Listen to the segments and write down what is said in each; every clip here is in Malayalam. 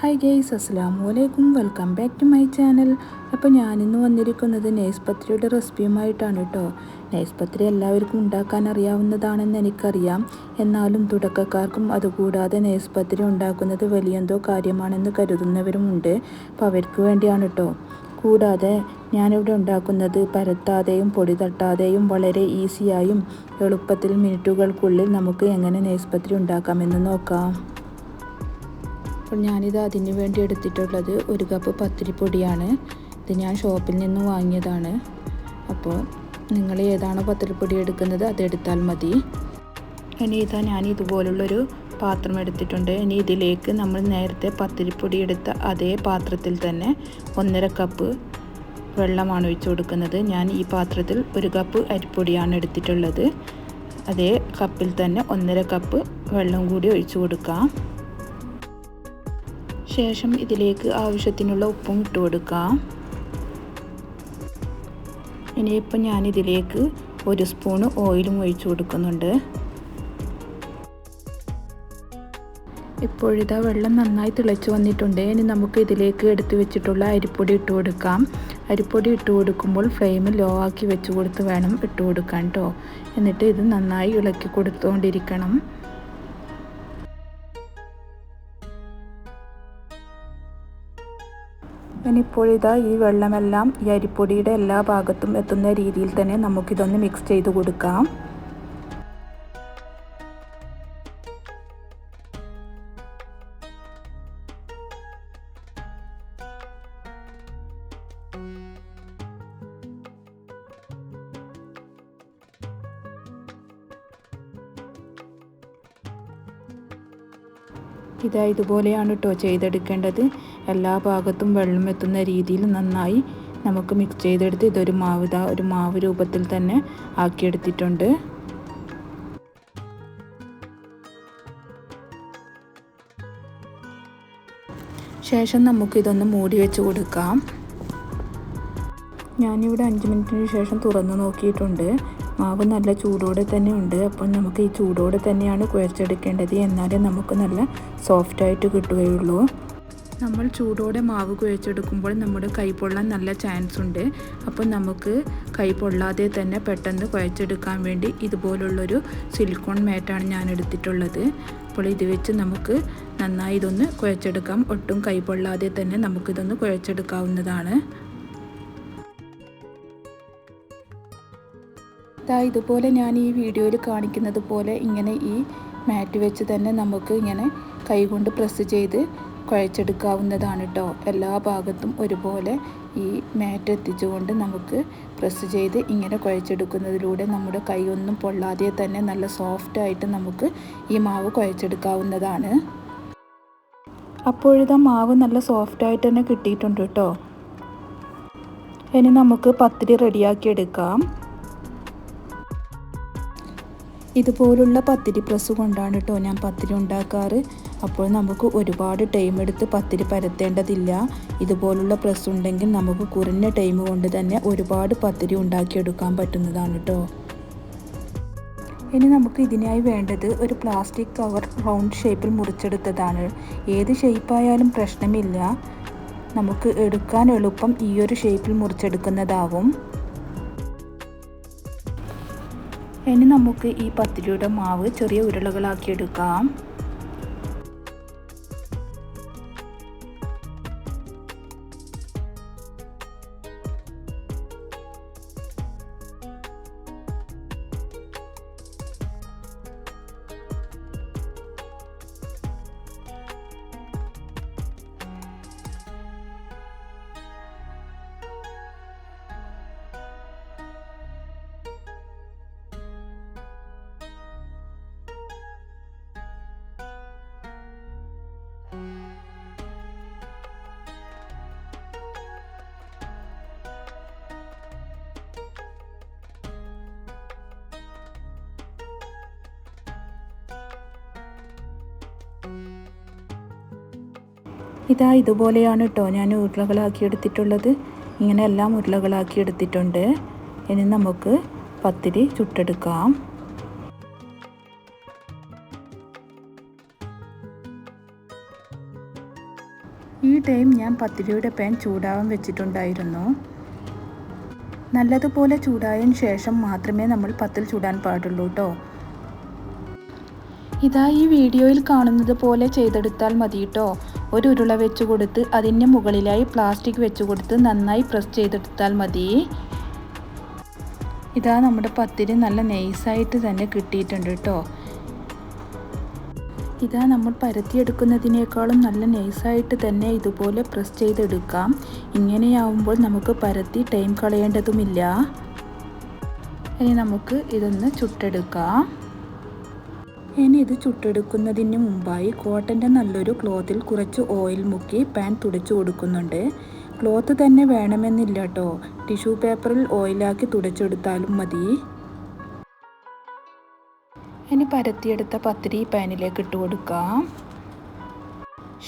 ഹായ് ഗെയ്സ് അസ്സാം അലൈക്കും welcome back to my channel അപ്പോൾ ഞാനിന്ന് വന്നിരിക്കുന്നത് നൈസ് പത്രിയുടെ റെസിപ്പിയുമായിട്ടാണ് കേട്ടോ പത്രി എല്ലാവർക്കും ഉണ്ടാക്കാൻ അറിയാവുന്നതാണെന്ന് എനിക്കറിയാം. എന്നാലും തുടക്കക്കാർക്കും അതുകൂടാതെ പത്രി ഉണ്ടാക്കുന്നത് വലിയെന്തോ കാര്യമാണെന്ന് കരുതുന്നവരുമുണ്ട്. അപ്പോൾ അവർക്ക് വേണ്ടിയാണ് കേട്ടോ കൂടാതെ ഞാനിവിടെ ഉണ്ടാക്കുന്നത് പരത്താതെയും പൊടി തട്ടാതെയും വളരെ ഈസിയായും എളുപ്പത്തിൽ മിനിറ്റുകൾക്കുള്ളിൽ നമുക്ക് എങ്ങനെ നെയ്സ്പത്രി പത്രി ഉണ്ടാക്കാമെന്ന് നോക്കാം. അപ്പോൾ ഞാനിത് അതിന് വേണ്ടി എടുത്തിട്ടുള്ളത് ഒരു കപ്പ് പത്തിരിപ്പൊടിയാണ്. ഇത് ഞാൻ ഷോപ്പിൽ നിന്ന് വാങ്ങിയതാണ്. അപ്പോൾ നിങ്ങൾ ഏതാണോ പത്തിരിപ്പൊടി എടുക്കുന്നത് അതെടുത്താൽ മതി. ഇനി ഇതാ ഞാൻ ഇതുപോലുള്ളൊരു പാത്രം എടുത്തിട്ടുണ്ട്. ഇനി ഇതിലേക്ക് നമ്മൾ നേരത്തെ പത്തിരിപ്പൊടി എടുത്ത അതേ പാത്രത്തിൽ തന്നെ ഒന്നര കപ്പ് വെള്ളമാണ് ഒഴിച്ചു കൊടുക്കുന്നത്. ഞാൻ ഈ പാത്രത്തിൽ ഒരു കപ്പ് അരിപ്പൊടിയാണ് എടുത്തിട്ടുള്ളത്. അതേ കപ്പിൽ തന്നെ ഒന്നര കപ്പ് വെള്ളം കൂടി ഒഴിച്ചു കൊടുക്കാം. ശേഷം ഇതിലേക്ക് ആവശ്യത്തിനുള്ള ഉപ്പും ഇട്ട് കൊടുക്കാം ഇനിയിപ്പോൾ ഞാനിതിലേക്ക് ഒരു സ്പൂണ് ഓയിലും ഒഴിച്ചു കൊടുക്കുന്നുണ്ട്. ഇപ്പോഴിതാ വെള്ളം നന്നായി തിളച്ച് വന്നിട്ടുണ്ട്. ഇനി നമുക്ക് ഇതിലേക്ക് എടുത്തു വെച്ചിട്ടുള്ള അരിപ്പൊടി ഇട്ട് കൊടുക്കാം. അരിപ്പൊടി ഇട്ട് കൊടുക്കുമ്പോൾ ഫ്ലെയിം ലോ ആക്കി വെച്ച് കൊടുത്ത് വേണം ഇട്ട് കൊടുക്കാൻ കേട്ടോ എന്നിട്ട് ഇത് നന്നായി ഇളക്കി കൊടുത്തുകൊണ്ടിരിക്കണം ഇനിയിപ്പോൾ ഇതാ ഈ വെള്ളമെല്ലാം ഈ അരിപ്പൊടിയുടെ എല്ലാ ഭാഗത്തും എത്തുന്ന രീതിയിൽ തന്നെ നമുക്കിതൊന്ന് മിക്സ് ചെയ്ത് കൊടുക്കാം. ഇതാ ഇതുപോലെയാണ് കേട്ടോ ചെയ്തെടുക്കേണ്ടത്. എല്ലാ ഭാഗത്തും വെള്ളം എത്തുന്ന രീതിയിൽ നന്നായി നമുക്ക് മിക്സ് ചെയ്തെടുത്ത് ഇതൊരു മാവ് ഒരു മാവ് രൂപത്തിൽ തന്നെ ആക്കിയെടുത്തിട്ടുണ്ട്. ശേഷം നമുക്കിതൊന്ന് മൂടി വെച്ച് കൊടുക്കാം. ഞാനിവിടെ അഞ്ച് മിനിറ്റിന് ശേഷം തുറന്നു നോക്കിയിട്ടുണ്ട്. മാവ് നല്ല ചൂടോടെ തന്നെ ഉണ്ട്. അപ്പം നമുക്ക് ഈ ചൂടോടെ തന്നെയാണ് കുഴച്ചെടുക്കേണ്ടത്. എന്നാലേ നമുക്ക് നല്ല സോഫ്റ്റായിട്ട് കിട്ടുകയുള്ളൂ. നമ്മൾ ചൂടോടെ മാവ് കുഴച്ചെടുക്കുമ്പോൾ നമ്മുടെ കൈ പൊള്ളാൻ നല്ല ചാൻസ് ഉണ്ട്. അപ്പോൾ നമുക്ക് കൈ പൊള്ളാതെ തന്നെ പെട്ടെന്ന് കുഴച്ചെടുക്കാൻ വേണ്ടി ഇതുപോലുള്ളൊരു സിലിക്കോൺ മാറ്റാണ് ഞാൻ എടുത്തിട്ടുള്ളത്. അപ്പോൾ ഇത് വെച്ച് നമുക്ക് നന്നായി ഇതൊന്ന് കുഴച്ചെടുക്കാം. ഒട്ടും കൈ പൊള്ളാതെ തന്നെ നമുക്കിതൊന്ന് കുഴച്ചെടുക്കാവുന്നതാണ്. ഇതാ ഇതുപോലെ ഞാൻ ഈ വീഡിയോയിൽ കാണിക്കുന്നത് പോലെ ഇങ്ങനെ ഈ മാറ്റ് വെച്ച് തന്നെ നമുക്ക് ഇങ്ങനെ കൈകൊണ്ട് പ്രസ് ചെയ്ത് കുഴച്ചെടുക്കാവുന്നതാണ് കേട്ടോ എല്ലാ ഭാഗത്തും ഒരുപോലെ ഈ മാറ്റ് എത്തിച്ചുകൊണ്ട് നമുക്ക് പ്രസ് ചെയ്ത് ഇങ്ങനെ കുഴച്ചെടുക്കുന്നതിലൂടെ നമ്മുടെ കൈയൊന്നും പൊള്ളാതെ തന്നെ നല്ല സോഫ്റ്റായിട്ട് നമുക്ക് ഈ മാവ് കുഴച്ചെടുക്കാവുന്നതാണ്. അപ്പോഴിതാ മാവ് നല്ല സോഫ്റ്റായിട്ട് തന്നെ കിട്ടിയിട്ടുണ്ട് കേട്ടോ ഇനി നമുക്ക് പത്തിരി റെഡിയാക്കി എടുക്കാം. ഇതുപോലുള്ള പത്തിരി പ്രസ് കൊണ്ടാണ് കേട്ടോ ഞാൻ പത്തിരി ഉണ്ടാക്കാറ്. അപ്പോൾ നമുക്ക് ഒരുപാട് ടൈം എടുത്ത് പത്തിരി പരത്തേണ്ടതില്ല. ഇതുപോലുള്ള പ്രസ് ഉണ്ടെങ്കിൽ നമുക്ക് കുറഞ്ഞ ടൈം കൊണ്ട് തന്നെ ഒരുപാട് പത്തിരി ഉണ്ടാക്കിയെടുക്കാൻ പറ്റുന്നതാണ് കേട്ടോ ഇനി നമുക്ക് ഇതിനായി വേണ്ടത് ഒരു പ്ലാസ്റ്റിക് കവർ റൗണ്ട് ഷേപ്പിൽ മുറിച്ചെടുത്തതാണ്. ഏത് ഷേപ്പായാലും പ്രശ്നമില്ല. നമുക്ക് എടുക്കാൻ എളുപ്പം ഈ ഒരു ഷേപ്പിൽ മുറിച്ചെടുക്കുന്നതാവും. ഇനി നമുക്ക് ഈ പത്തിരിയുടെ മാവ് ചെറിയ ഉരുളകളാക്കി എടുക്കാം. ഇതാ ഇതുപോലെയാണ് കേട്ടോ ഞാൻ ഉരുളകളാക്കി എടുത്തിട്ടുള്ളത്. ഇങ്ങനെ എല്ലാം ഉരുളകളാക്കി എടുത്തിട്ടുണ്ട്. ഇനി നമുക്ക് പത്തിരി ചുട്ടെടുക്കാം. ടൈം ഞാൻ പത്തിരിയുടെ പാൻ ചൂടാവാൻ വെച്ചിട്ടുണ്ടായിരുന്നു. നല്ലതുപോലെ ചൂടായതിന് ശേഷം മാത്രമേ നമ്മൾ പത്തിൽ ചൂടാൻ പാടുള്ളൂ കേട്ടോ ഇതാ ഈ വീഡിയോയിൽ കാണുന്നത് പോലെ ചെയ്തെടുത്താൽ മതി കേട്ടോ ഒരു ഉരുള വെച്ച് കൊടുത്ത് അതിന്റെ മുകളിലായി പ്ലാസ്റ്റിക് വെച്ച് കൊടുത്ത് നന്നായി പ്രസ് ചെയ്തെടുത്താൽ മതി. ഇതാ നമ്മുടെ പത്തിരി നല്ല നൈസായിട്ട് തന്നെ കിട്ടിയിട്ടുണ്ട് കേട്ടോ ഇതാ നമ്മൾ പരത്തിയെടുക്കുന്നതിനേക്കാളും നല്ല നൈസായിട്ട് തന്നെ ഇതുപോലെ പ്രസ് ചെയ്തെടുക്കാം. ഇങ്ങനെയാവുമ്പോൾ നമുക്ക് പരത്തി ടൈം കളയേണ്ടതുമില്ല. ഇനി നമുക്ക് ഇതൊന്ന് ചുട്ടെടുക്കാം. ഇനി ഇത് ചുട്ടെടുക്കുന്നതിന് മുമ്പായി കോട്ടന്റെ നല്ലൊരു ക്ലോത്തിൽ കുറച്ച് ഓയിൽ മുക്കി പാൻ തുടച്ചു കൊടുക്കുന്നുണ്ട്. ക്ലോത്ത് തന്നെ വേണമെന്നില്ല കേട്ടോ. ടിഷ്യൂ പേപ്പറിൽ ഓയിലാക്കി തുടച്ചെടുത്താലും മതി. ഇനി പരത്തിയെടുത്ത പത്തിരി പാനിലേക്ക് ഇട്ട് കൊടുക്കാം.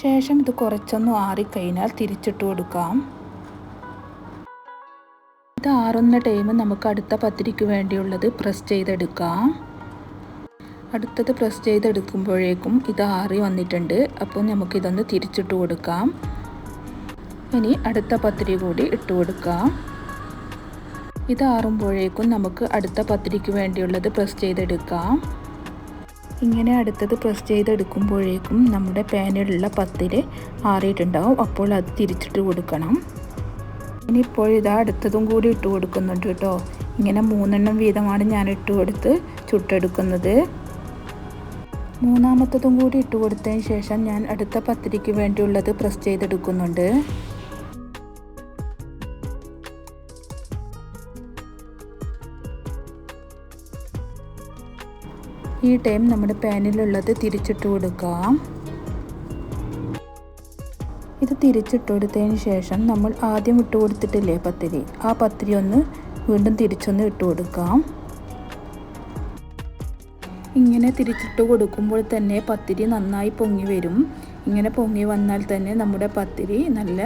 ശേഷം ഇത് കുറച്ചൊന്ന് ആറിക്കഴിഞ്ഞാൽ തിരിച്ചിട്ട് കൊടുക്കാം. ഇത് ആറുന്ന ടൈം നമുക്ക് അടുത്ത പത്തിരിക്ക് വേണ്ടിയുള്ളത് പ്രസ് ചെയ്തെടുക്കാം. അടുത്തത് പ്രസ് ചെയ്തെടുക്കുമ്പോഴേക്കും ഇത് ആറി വന്നിട്ടുണ്ട്. അപ്പോൾ നമുക്കിതൊന്ന് തിരിച്ചിട്ട് കൊടുക്കാം. ഇനി അടുത്ത പത്തിരി കൂടി ഇട്ട് കൊടുക്കാം. ഇതാറുമ്പോഴേക്കും നമുക്ക് അടുത്ത പത്തിരിക്ക് വേണ്ടിയുള്ളത് പ്രസ് ചെയ്തെടുക്കാം. ഇങ്ങനെ അടുത്തത് പ്രസ് ചെയ്തെടുക്കുമ്പോഴേക്കും നമ്മുടെ പാനിലുള്ള പത്തിൽ ആറിയിട്ടുണ്ടാവും. അപ്പോൾ അത് തിരിച്ചിട്ട് കൊടുക്കണം. ഇനിയിപ്പോൾ ഇതാ അടുത്തതും കൂടി ഇട്ട് കൊടുക്കുന്നുണ്ട് കേട്ടോ. ഇങ്ങനെ മൂന്നെണ്ണം വീതമാണ് ഞാൻ ഇട്ട് കൊടുത്ത് ചുട്ടെടുക്കുന്നത്. മൂന്നാമത്തതും കൂടി ഇട്ട് കൊടുത്തതിന് ശേഷം ഞാൻ അടുത്ത പത്തിരിക്ക് വേണ്ടിയുള്ളത് പ്രസ് ചെയ്തെടുക്കുന്നുണ്ട്. ഈ ടൈം നമ്മുടെ പാനിലുള്ളത് തിരിച്ചിട്ട് കൊടുക്കാം. ഇത് തിരിച്ചിട്ട് കൊടുത്തതിന് ശേഷം നമ്മൾ ആദ്യം ഇട്ട് കൊടുത്തിട്ടില്ലേ പത്തിരി? ആ പത്തിരി ഒന്ന് വീണ്ടും തിരിച്ചൊന്ന് ഇട്ട് കൊടുക്കാം. ഇങ്ങനെ തിരിച്ചിട്ട് കൊടുക്കുമ്പോൾ തന്നെ പത്തിരി നന്നായി പൊങ്ങി വരും. ഇങ്ങനെ പൊങ്ങി വന്നാൽ തന്നെ നമ്മുടെ പത്തിരി നല്ല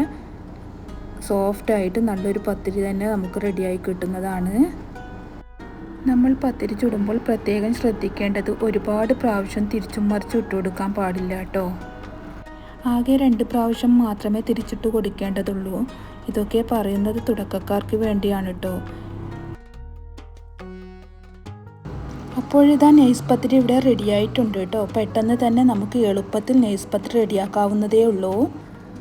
സോഫ്റ്റായിട്ട് നല്ലൊരു പത്തിരി തന്നെ നമുക്ക് റെഡിയായി കിട്ടുന്നതാണ്. നമ്മൾ പത്തിരി ചുടുമ്പോൾ പ്രത്യേകം ശ്രദ്ധിക്കേണ്ടത് ഒരുപാട് പ്രാവശ്യം തിരിച്ചും മറിച്ചും ഇട്ടുകൊടുക്കാൻ പാടില്ല കേട്ടോ. ആകെ രണ്ട് പ്രാവശ്യം മാത്രമേ തിരിച്ചിട്ട് കൊടുക്കേണ്ടതുള്ളൂ. ഇതൊക്കെ പറയുന്നത് തുടക്കക്കാർക്ക് വേണ്ടിയാണ് കേട്ടോ. അപ്പോഴിതാ നെയ്സ് പത്തിരി ഇവിടെ റെഡിയായിട്ടുണ്ട് കേട്ടോ. പെട്ടെന്ന് തന്നെ നമുക്ക് എളുപ്പത്തിൽ നെയ്സ് പത്തിരി റെഡിയാക്കാവുന്നതേ ഉള്ളൂ.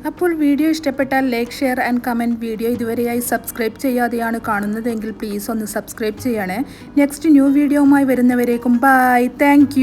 അപ്പോൾ വീഡിയോ ഇഷ്ടപ്പെട്ടാൽ like share and comment video ഇതുവരെയായി subscribe ചെയ്യാതെയാണ് കാണുന്നതെങ്കിൽ പ്ലീസ് ഒന്ന് സബ്സ്ക്രൈബ് ചെയ്യണേ. നെക്സ്റ്റ് ന്യൂ വീഡിയോവുമായി വരുന്നവരേക്കും ബൈ. താങ്ക്